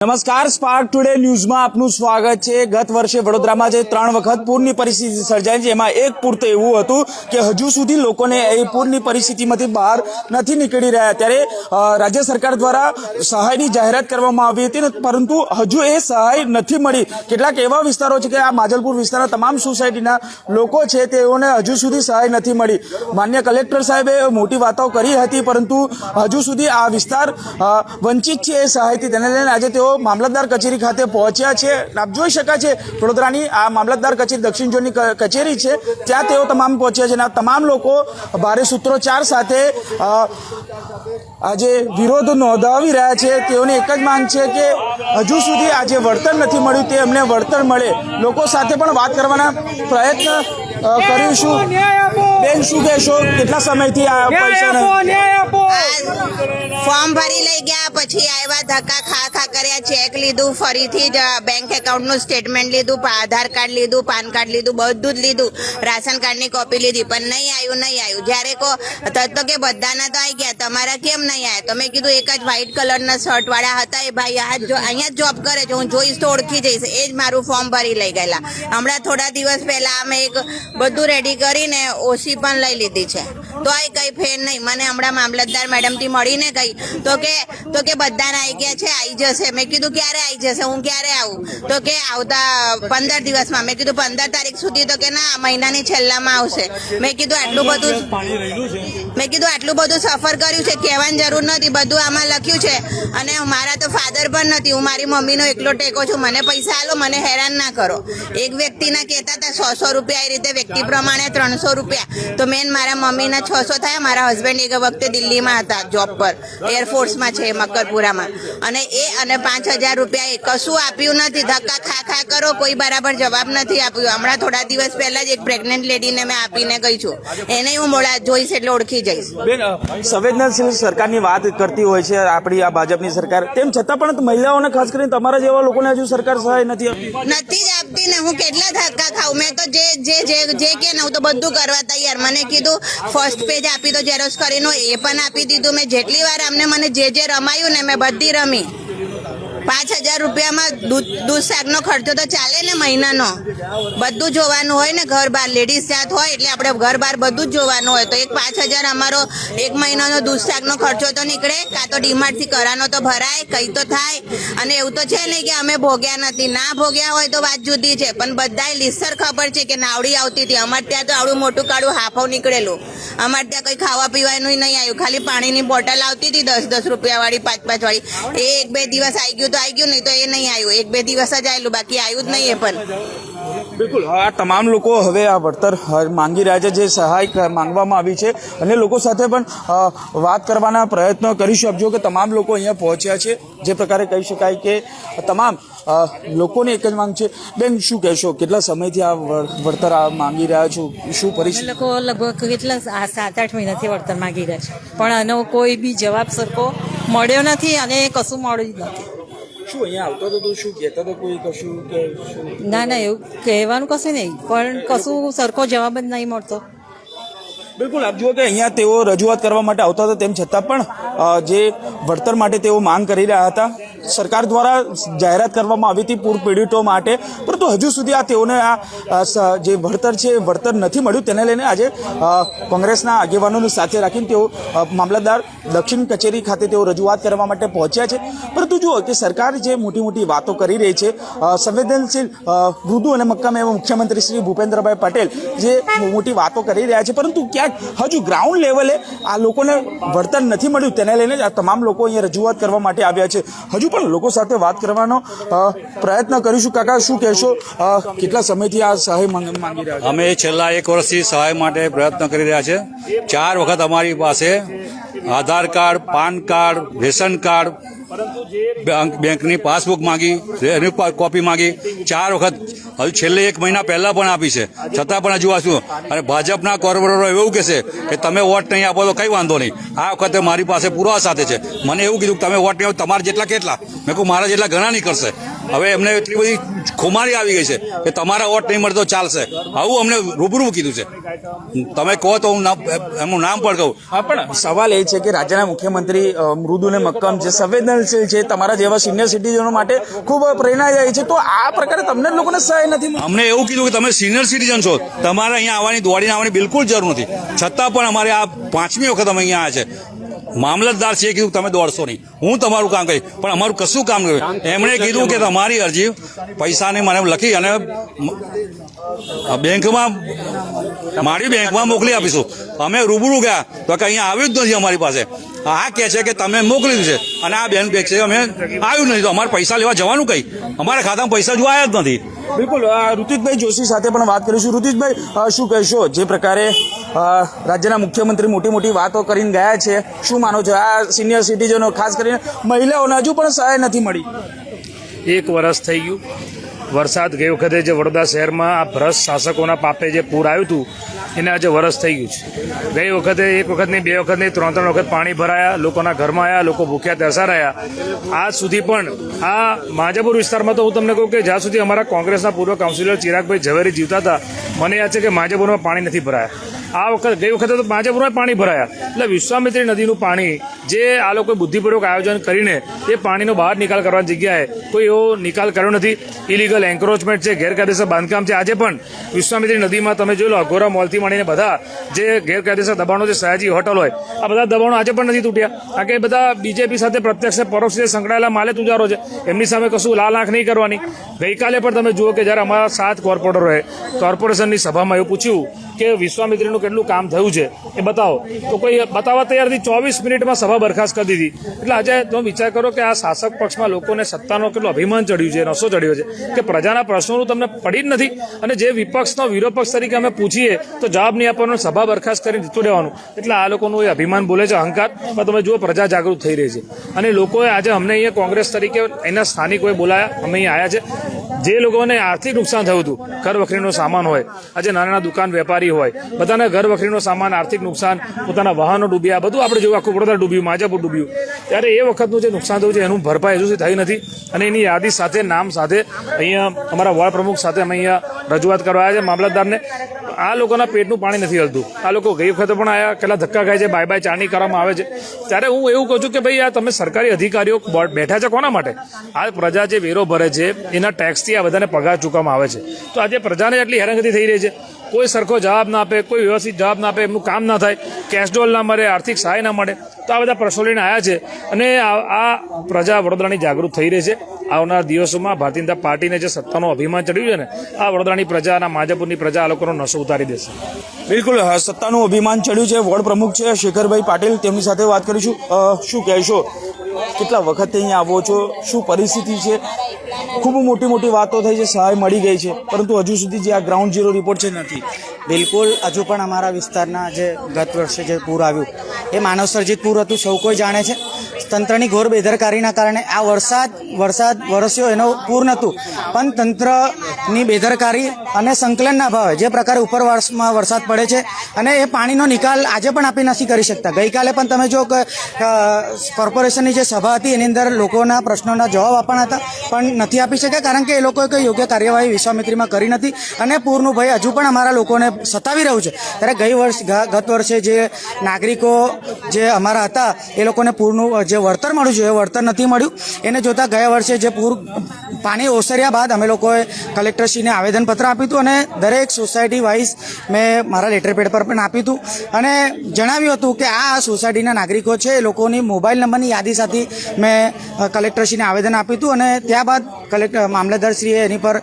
નમસ્કાર spark today ન્યૂઝમાં આપનું સ્વાગત છે. ગત વર્ષે વડોદરામાં જે ત્રણ વખત પૂરની પરિસ્થિતિ સર્જાઈ છે, એમાં એક પૂર તો એવું હતું કે હજુ સુધી લોકોને એ પૂરની પરિસ્થિતિમાંથી બહાર નથી નીકળી રહ્યા. ત્યારે રાજ્ય સરકાર દ્વારા સહાયની જાહેરાત કરવામાં આવી હતી પરંતુ હજુ એ સહાય નથી મળી. કેટલાક એવા વિસ્તારો છે કે આ માજલપુર વિસ્તારના તમામ સોસાયટીના લોકો છે, તેઓને હજુ સુધી સહાય નથી મળી. માન્ય કલેક્ટર સાહેબે મોટી વાતો કરી હતી, પરંતુ હજુ સુધી આ વિસ્તાર વંચિત છે એ સહાયથી. તેને લઈને આજે તેઓ મામલતદાર કચેરી ખાતે પહોંચ્યા છે આપ જોઈ શકાય છે વડોદરાની આ મામલતદાર કચેરી દક્ષિણ ઝોનની કચેરી છે. ત્યાં તેઓ તમામ પહોંચ્યા છે અને આ તમામ લોકો ભારે સૂત્રોચ્ચાર સાથે આજે વિરોધ નોંધાવી રહ્યા છે. તેઓની એક જ માંગ છે કે હજુ સુધી આજે વળતર નથી મળ્યું તે એમને વળતર મળે. લોકો સાથે પણ વાત કરવાના પ્રયત્ન કરીશું. બેન શું કહેશો? કેટલા સમયથી આ પૈસા ફોર્મ ભરી લઈ ગયા, પછી આવ્યા, ધક્કા ખા ખા કર્યા ચેક લીધું, ફરીથી જ બેંક એકાઉન્ટનું સ્ટેટમેન્ટ લીધું આધાર કાર્ડ લીધું, પાન કાર્ડ લીધું, બધું જ લીધું. રાશન કાર્ડની કોપી લીધી, પણ નહીં આવ્યું નહીં આવ્યું. જ્યારે કો તો કે બધાના તો આવી ગયા, તમારા કેમ નહીં આવ્યા તો મેં કીધું, એક જ વ્હાઇટ કલરના શર્ટવાળા હતા, એ ભાઈ આ જો અહીંયા જ જોબ કરે છે, હું જોઈશ તો ઓળખી જઈશ. એ જ મારું ફોર્મ ભરી લઈ ગયેલા. હમણાં થોડા દિવસ પહેલાં અમે એક બધું રેડી કરીને ઓસી પણ લઈ લીધી છે. તો આ કંઈ ફેર નહીં. મને હમણાં મામલતદાર મેડમથી મળીને ગઈ. તો કે તો કે બધાના આવી ગયા છે આવી જશે. મેં કીધું, ક્યારે આવી જશે? હું ક્યારે આવું? તો કે, આવતા પંદર દિવસમાં. મેં કીધું, પંદર તારીખ સુધી? તો કે, ના, મહિનાની છેલ્લામાં આવશે. મેં કીધું, આટલું બધું મેં કીધું આટલું બધું સફર કર્યું છે, કહેવાની જરૂર નથી બધું આમાં લખ્યું છે. અને મારા તો ફાધર પણ નથી હું મારી મમ્મીનો એકલો ટેકો છું. મને પૈસા આલો, મને હેરાન ના કરો. એક વ્યક્તિના કહેતા હતા સો સો રૂપિયા એ રીતે વ્યક્તિ પ્રમાણે ત્રણસો રૂપિયા. તો મેન મારા મમ્મીના છસો થયા, મારા હસબન્ડ એક વખતે દિલ્હીમાં હતા જોબ પર. એરફોર્સમાં છે મકરપુરામાં અને એ અને પાંચ હજાર રૂપિયા એ કશું આપ્યું નથી. ધક્કા ખા ખા કરો, કોઈ બરાબર જવાબ નથી આપ્યું. હમણાં થોડા દિવસ પહેલાં જ એક પ્રેગ્નન્ટ લેડીને મેં આપીને ગઈ છું. એને હું મોડા જોઈશ એટલે ઓળખી જઈશ બેન સંવેદનશીલ સરકારની વાત કરતી હોય છે, આપણી આ ભાજપની સરકાર. તેમ છતાં પણ મહિલાઓને ખાસ કરીને તમારા જેવા લોકોને હજુ સરકાર સહાય નથી આપતી. નથી આપતી ને હું કેટલા ધક્કા ખાઉં? મેં તો જે જે જે જે કે ને હું તો બધું કરવા તૈયાર. મને કીધું ફર્સ્ટ પેજ આપી દો ઝેરોક્સ કરીને એ પણ આપી દીધું. મેં જેટલી વાર અમને, મને જે જે રમાયું ને મેં બધી રમી. પાંચ હજાર રૂપિયામાં દૂધ દૂધ શાકનો ખર્ચો તો ચાલે ને મહિનાનો. બધું જોવાનું હોય ને ઘર બહાર લેડીઝ જાત હોય એટલે આપણે ઘર બહાર બધું જ જોવાનું હોય. તો એક પાંચ હજાર અમારો એક મહિનાનો દૂધ શાકનો ખર્ચો તો નીકળે. કાં તો ડીમાર્ટથી કરાનો તો ભરાય, કંઈ તો થાય. અને એવું તો છે નહીં કે અમે ભોગ્યા નથી. ના ભોગ્યા હોય તો વાત જુદી છે. પણ બધાય લીસર ખબર છે કે નાવડી આવતી હતી. અમારે ત્યાં તો આવડું મોટું કાળું હાફવ નીકળેલું. અમારે ત્યાં કંઈ ખાવા પીવાનું નહીં આવ્યું. ખાલી પાણીની બોટલ આવતી હતી દસ દસ રૂપિયાવાળી, પાંચ પાંચવાળી. એ એક બે દિવસ આવી ગયું તો આવી ગયું નહીં તો એ નહીં આવ્યું. એક બે દિવસ જ આવેલું બાકી આવ્યું જ નહીં એ પણ. બિલકુલ આ તમામ લોકો હવે આ વળતર માંગી રહ્યા છે જે સહાય માંગવામાં આવી છે. અને લોકો સાથે પણ વાત કરવાના પ્રયત્નો કરીશું શકજો કે તમામ લોકો અહીંયા પહોંચ્યા છે. જે પ્રકારે કહી શકાય કે તમામ લોકોની એક જ માંગ છે. બેન શું કહેશો? કેટલા સમયથી આ વળ- વળતર આ માંગી રહ્યા છો? શું પરિસ્થિતિ લોકો લગભગ કેટલા આ સાત આઠ મહિનાથી વળતર માંગી રહ્યા છે. પણ આનો કોઈ બી જવાબ સરખો મળ્યો નથી અને કશું મળ્યું નથી. શું અહીંયા આવતો હતો? તો શું કહેતો તો કોઈ કશું કે શું? ના ના એવું કહેવાનું કશું નહીં. પણ કશું સરખો જવાબ જ નહીં મળતો. બિલકુલ આપ જુઓ કે અહીંયા તેઓ રજૂઆત કરવા માટે આવતા હતા. તેમ છતાં પણ જે વળતર માટે તેઓ માંગ કરી રહ્યા હતા સરકાર દ્વારા જાહેરાત કરવામાં આવી હતી પૂર પીડિતો માટે. પરંતુ હજુ સુધી આ તેઓને આ જે વળતર છે, એ વળતર નથી મળ્યું. તેને લઈને આજે કોંગ્રેસના આગેવાનોને સાથે રાખીને તેઓ મામલતદાર દક્ષિણ કચેરી ખાતે તેઓ રજૂઆત કરવા માટે પહોંચ્યા છે. પરંતુ જુઓ કે સરકાર જે મોટી મોટી વાતો કરી રહી છે સંવેદનશીલ મૃદુ અને મક્કમ એવા મુખ્યમંત્રી શ્રી ભૂપેન્દ્રભાઈ પટેલ જે મોટી વાતો કરી રહ્યા છે. પરંતુ ક્યાંક હજુ ગ્રાઉન્ડ લેવલે આ લોકોને વળતર નથી મળ્યું. તેને લઈને આ તમામ લોકો અહીંયા રજૂઆત કરવા માટે આવ્યા છે. હજુ પણ લોકો સાથે વાત કરવાનો પ્રયત્ન કરીશું. કાકા, શું કહેશો? કેટલા સમયથી આ સહાય માંગી રહ્યા અમે છેલ્લા એક વર્ષથી સહાય માટે પ્રયત્ન કરી રહ્યા છે. ચાર વખત અમારી પાસે Aadhaar card, PAN card, ration card bank- બેંકની પાસબુક માંગી, એની કોપી માંગી, ચાર વખત, હજુ છેલ્લે એક મહિના પહેલા પણ આપી છે. છતાં પણ હજુ શું અને ભાજપના કોર્પોરેટરો એવું કહેશે કે તમે વોટ નહીં આપો તો કંઈ વાંધો નહીં. આ વખતે મારી પાસે પુરાવા સાથે છે. મને એવું કીધું કે તમે વોટ નહીં તમારા જેટલા કેટલા? મેં કહું મારા જેટલા ઘણા નહીં કરશે હવે એમને એટલી બધી ખુમારી આવી ગઈ છે કે તમારા વોટ નહીં મળતો ચાલશે. આવું અમને રૂબરૂ કીધું છે. તમે કહો તો હું એમનું નામ પણ કહું. હા પણ સવાલ એ છે કે રાજ્યના મુખ્યમંત્રી મૃદુ ને મક્કમ છે સંવેદનશીલ છે તમારા જેવા સિનિયર સિટીઝનો માટે ખૂબ પ્રેરણાદાયી છે. તો આ પ્રકારે તમને જ લોકોને સહાય નથી અમને એવું કીધું કે તમે સિનિયર સિટીઝન છો. તમારે અહીંયા આવવાની દોડીને આવવાની બિલકુલ જરૂર નથી. છતાં પણ અમારે આ પાંચમી વખત અમે અહીંયા આવ્યા છે. મામલતદાર છે કીધું તમે દોડશો નહીં. હું તમારું કામ કરીશ. પણ અમારું કશું કામ નહીં. એમણે કીધું કે તમારી અરજી પૈસાની મને લખી અને બેંકમાં મારી બેંકમાં મોકલી આપીશું. અમે રૂબરૂ ગયા. તો કે અહીંયા આવ્યું જ નથી અમારી પાસે. આ કહે છે કે તમે મોકલ્યું છે. અને આ બેન કહે છે અમે આવ્યું નથી તો અમારે પૈસા લેવા જવાનું કઈ? અમારા ખાતામાં પૈસા જો આવ્યા જ નથી. બિલકુલ ઋતિકભાઈ જોશી સાથે પણ વાત કરીશું. ઋતિકભાઈ શું કહેશો? જે પ્રકારે રાજ્યના મુખ્યમંત્રી મોટી મોટી વાતો કરીને ગયા છે શું માનો છો? આ સિનિયર સિટીઝનો ખાસ કરીને મહિલાઓને હજુ પણ સહાય નથી મળી. એક વર્ષ થઈ ગયું. વરસાદ ગઈ વખતે જે વડોદરા શહેરમાં આ ભ્રષ્ટ શાસકોના પાપે જે પૂર આવ્યું હતું, એને આજે વરસ થઈ ગયું છે. ગઈ વખતે, એક વખત નહીં બે વખત નહીં ત્રણ ત્રણ વખત પાણી ભરાયા, લોકોના ઘરમાં આવ્યા લોકો ભૂખ્યા, તરસા રહ્યા. આજ સુધી પણ આ માજાપુર વિસ્તારમાં તો હું તમને કહું કે જ્યાં સુધી અમારા કોંગ્રેસના પૂર્વ કાઉન્સિલર ચિરાગભાઈ ઝવેરી જીવતા હતા, મને યાદ છે કે માજાપુરમાં પાણી નથી ભરાયા. આ વખત ગઈ વખતે તો માજાપુરમાં પાણી ભરાયા. એટલે વિશ્વામિત્રી નદીનું પાણી જે આ લોકોએ બુદ્ધિપૂર્વક આયોજન કરીને એ પાણીનો બહાર નિકાલ કરવાની જગ્યાએ કોઈ એવો નિકાલ કર્યો નથી. ઇલીગલ એન્ક્રોચમેન્ટ છે, ગેરકાયદેસર બાંધકામ છે. આજે પણ વિશ્વામિત્રી નદીમાં તમે જોઈ લો, અઘોરા મોલથી માંડીને બધા જે ગેરકાયદેસર દબાણો છે, સયાજી હોટલ હોય, આ બધા દબાણો આજે પણ નથી તૂટ્યા. કારણ કે બધા બીજેપી સાથે પ્રત્યક્ષ પરોક્ષ રીતે સંકળાયેલા માલે તુજારો છે. એમની સામે કશું લાલ આંખ નહીં કરવાની. ગઈકાલે પણ તમે જુઓ કે જ્યારે અમારા સાત કોર્પોરેટરોએ કોર્પોરેશનની સભામાં એવું પૂછ્યું કે વિશ્વામિત્રીનું કેટલું કામ થયું છે એ બતાવો. તો કોઈ બતાવવા તૈયારથી ચોવીસ મિનિટમાં સભા બરખાસ્ત કરી દીધી. એટલે આજે તમે વિચાર કરો કે આ શાસક પક્ષમાં લોકોને સત્તાનો કેટલો અભિમાન ચડ્યું છે નસો ચડ્યો છે, કે પ્રજાના પ્રશ્નોનું તમને પડી જ નથી અને જે વિપક્ષનો વિરોધપક્ષ તરીકે અમે પૂછીએ, તો જવાબ નહીં આપવાનો, સભા બરખાસ્ત કરીને જતું રહેવાનું એટલે આ લોકોનું એ અભિમાન બોલે છે, અહંકાર. પણ તમે જુઓ, પ્રજા જાગૃત થઈ રહી છે. અને લોકોએ આજે અમને અહીંયા કોંગ્રેસ તરીકે એના સ્થાનિકોએ બોલાયા. અમે અહીંયા આવ્યા છે. જે લોકોને આર્થિક નુકસાન થયું હતું ઘર વખરીનો સામાન હોય, આજે નાના દુકાન વેપારી હોય, બધાને ઘર વખરીનો સામાન, આર્થિક નુકસાન, પોતાના વાહનો ડૂબ્યા બધું આપણે જોયું, આખું વડોદરા ડૂબ્યું, માજાપુર ડૂબ્યું. ત્યારે એ વખતનું જે નુકસાન થયું છે, એનું ભરપાઈ હજુ સુધી થઈ નથી. અને એની યાદી સાથે, નામ સાથે અહીંયા અમારા વોર્ડ પ્રમુખ સાથે અમે અહીંયા રજૂઆત કરવા આવ્યા છે, મામલતદારને. આ લોકોના પેટનું પાણી નથી હલતું. આ લોકો ગઈ વખતે પણ આયા કેટલા ધક્કા ખાય છે, બાય બાય ચાણી કરવામાં આવે છે. ત્યારે હું એવું કહું છું કે ભાઈ, આ તમે સરકારી અધિકારીઓ બેઠા છે, કોના માટે? આ પ્રજા જે વેરો ભરે છે, એના ટેક્સથી આ બધાને પગાર ચૂકવવામાં આવે છે. તો આજે પ્રજાને એટલી હેરાનગતિ થઈ રહી છે. કોઈ સરખો જવાબ ના આપે, કોઈ વ્યવસ્થિત જવાબ ના આપે, એમનું કામ ના થાય કેશડોલ ના મળે, આર્થિક સહાય ના મળે, તો આ બધા પ્રશ્નો લઈને આવ્યા છે. અને આ પ્રજા વડોદરાની જાગૃત થઈ રહી છે. આવનાર દિવસોમાં ભારતીય જનતા પાર્ટીને જે સત્તાનું અભિમાન ચડ્યું છે ને, આ વડોદરાની પ્રજા અને માજાપુરની પ્રજા આ લોકોનો નશો ઉતારી દેશે. બિલકુલ સત્તાનું અભિમાન ચડ્યું છે. વોર્ડ પ્રમુખ છે શેખરભાઈ પાટીલ. તેમની સાથે વાત કરીશું. શું કહેશો? કેટલા વખત અહીંયા આવો છો? શું પરિસ્થિતિ છે? ખૂબ મોટી મોટી વાતો થઈ છે, સહાય મળી ગઈ છે, પરંતુ હજુ સુધી જે આ ગ્રાઉન્ડ ઝીરો રિપોર્ટ છે નથી. બિલકુલ, હજુ પણ અમારા વિસ્તારના જે ગત વર્ષે જે પૂર આવ્યું, એ માનવસર્જિત પૂર હતું, સૌ કોઈ જાણે છે. તંત્રની ઘોર બેદરકારીના કારણે આ વરસાદ વરસાદ વરસ્યો એનો પૂર નહોતું. પણ તંત્રની બેદરકારી અને સંકલનના ભાવે જે પ્રકારે ઉપરવાસમાં વરસાદ પડે છે અને એ પાણીનો નિકાલ આજે પણ આપી નથી કરી શકતા. ગઈકાલે પણ તમે જો કોર્પોરેશનની જે સભા હતી એની અંદર લોકોના પ્રશ્નોના જવાબ આપવાના હતા, પણ નથી આપી શક્યા કારણ કે એ લોકોએ કોઈ યોગ્ય કાર્યવાહી વિશ્વામિત્રીમાં કરી નથી અને પૂરનું ભય હજુ પણ અમારા લોકોને સતાવી રહ્યું છે. ત્યારે ગઈ વર્ષ ગત વર્ષે જે નાગરિકો જે અમારા હતા, એ લોકોને પૂરનું જે વળતર મળ્યું છે, એ વળતર નથી મળ્યું. એને જોતા ગયા વર્ષે જે પૂર પાણી ઓસર્યા બાદ અમે લોકોએ કલેક્ટરશ્રીને આવેદનપત્ર આપ્યું હતું અને દરેક સોસાયટી વાઇઝ મેં મારા લેટર પેડ પર પણ આપ્યું હતું. અને જણાવ્યું હતું કે આ સોસાયટીના નાગરિકો છે, એ લોકોની મોબાઈલ નંબરની યાદી સાથે મેં કલેક્ટરશ્રીને આવેદન આપ્યું હતું અને ત્યારબાદ કલેક્ટર મામલતદારશ્રીએ એની પર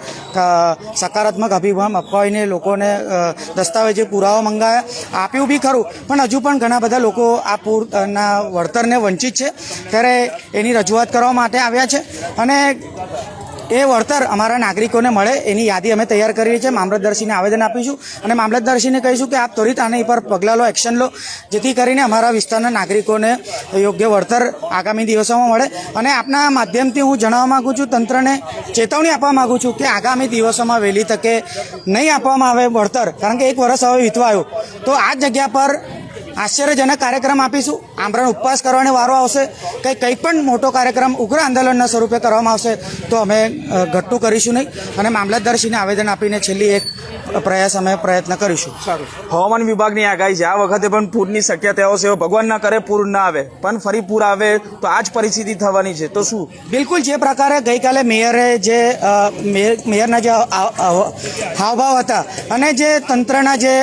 સકારાત્મક અભિગમ અપાવીને લોકોને દસ્તાવેજે પુરાવા મંગાવ્યા આપ્યું બી ખરું. પણ હજુ પણ ઘણા બધા લોકો આ પૂરના વળતરને વંચિત છે. ત્યારે એની રજૂઆત કરવા માટે આવ્યા છે. અને એ વળતર અમારા નાગરિકોને મળે એની યાદી અમે તૈયાર કરી છે મામલતદર્શીને આવેદન આપીશું. અને મામલતદારશ્રીને કહીશું કે આપ ત્વરિત આની પર પગલાં લો એક્શન લો, જેથી કરીને અમારા વિસ્તારના નાગરિકોને યોગ્ય વળતર આગામી દિવસોમાં મળે. અને આપના માધ્યમથી હું જણાવવા માગું છું, તંત્રને ચેતવણી આપવા માગું છું કે આગામી દિવસોમાં વહેલી તકે નહીં આપવામાં આવે વળતર. કારણ કે એક વર્ષ હવે વીતવાયું તો આ જગ્યા પર આશ્ચર્યજનક કાર્યક્રમ આપીશું. આમરણ ઉપવાસ કરવાનો વારો આવશે. કંઈ કંઈ પણ મોટો કાર્યક્રમ ઉગ્ર આંદોલનના સ્વરૂપે કરવામાં આવશે તો અમે ઘટ્ટું ઘટતું કરીશું નહીં. અને મામલતદારશ્રીને આવેદન આપીને છેલ્લી એક પ્રયાસ અમે પ્રયત્ન કરીશું. હવામાન વિભાગની આગાહી છે. આ વખતે પણ પૂરની શક્યતાઓ છે. ભગવાન ના કરે પૂર ના આવે. પણ ફરી પૂર આવે તો આ જ પરિસ્થિતિ થવાની છે. તો શું? બિલકુલ જે પ્રકારે ગઈકાલે મેયરે જે મેયર- મેયરના જે હાવભાવ હતા અને જે તંત્રના જે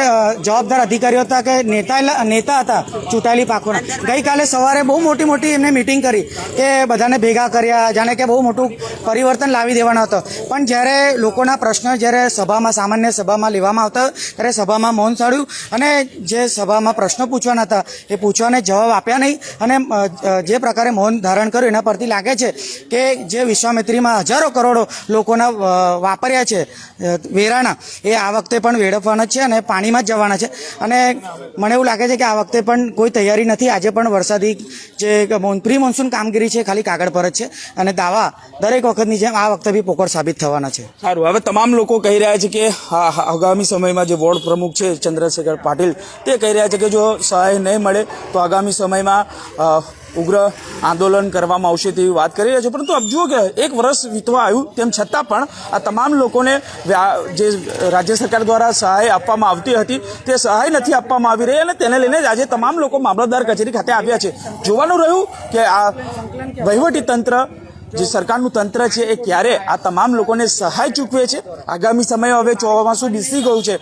જવાબદાર અધિકારીઓ હતા કે નેતા નેતા હતા ચૂંટાયેલી પાકોના. ગઈકાલે સવારે બહુ મોટી મોટી એમને મિટિંગ કરી કે બધાને ભેગા કર્યા, જાણે કે બહુ મોટું પરિવર્તન લાવી દેવાનો હતો. પણ જ્યારે લોકોના પ્રશ્ન જ્યારે સભામાં, સામાન્ય સભામાં લેવામાં આવતા, ત્યારે સભામાં મૌન સાડ્યું અને જે સભામાં પ્રશ્નો પૂછવાના હતા, એ પૂછવાને જવાબ આપ્યા નહીં. અને જે પ્રકારે મૌન ધારણ કર્યું, એના પરથી લાગે છે કે જે વિશ્વામિત્રીમાં હજારો કરોડો લોકોના વાપર્યા છે વેરાણા એ આ વખતે પણ વેડફવાના છે અને પાણીમાં જ જવાના છે. અને મને એવું લાગે છે કે આ વખતે પણ કોઈ તૈયારી નથી. આજે પણ વરસાદી જે પ્રી મોન્સૂન કામગીરી છે, ખાલી કાગળ પર જ છે અને દાવા દરેક વખતની જેમ આ વખતે બી પોકળ સાબિત થવાના છે. સારું, હવે તમામ લોકો કહી રહ્યા છે કે આગામી સમયમાં જે વોર્ડ પ્રમુખ છે ચંદ્રશેખર પાટીલ તે કહી રહ્યા છે કે જો સહાય નહીં મળે તો આગામી સમયમાં ઉગ્ર આંદોલન કરવામાં આવશે તેવી વાત કરી રહ્યા છે. પરંતુ આપ જુઓ કે એક વર્ષ વીતવા આવ્યું, તેમ છતાં પણ આ તમામ લોકોને જે રાજ્ય સરકાર દ્વારા સહાય આપવામાં આવતી હતી, તે સહાય નથી આપવામાં આવી રહી અને તેને લઈને આજે તમામ લોકો મામલતદાર કચેરી ખાતે આવ્યા છે. જોવાનું રહ્યું કે આ વહીવટી તંત્ર જે સરકારનું તંત્ર છે એ ક્યારે આ તમામ લોકોને સહાય ચૂકવે છે? આગામી સમયે હવે ચોમાસું બેસી ગયું છે.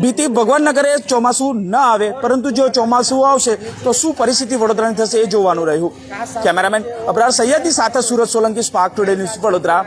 ભીતિ ભગવાન ન કરે ચોમાસું ન આવે, પરંતુ જો ચોમાસું આવશે, તો શું પરિસ્થિતિ વડોદરાની થશે એ જોવાનું રહ્યું. કેમેરામેન અબરાર સૈયદની સાથે Surat Solanki spark today news Vadodara.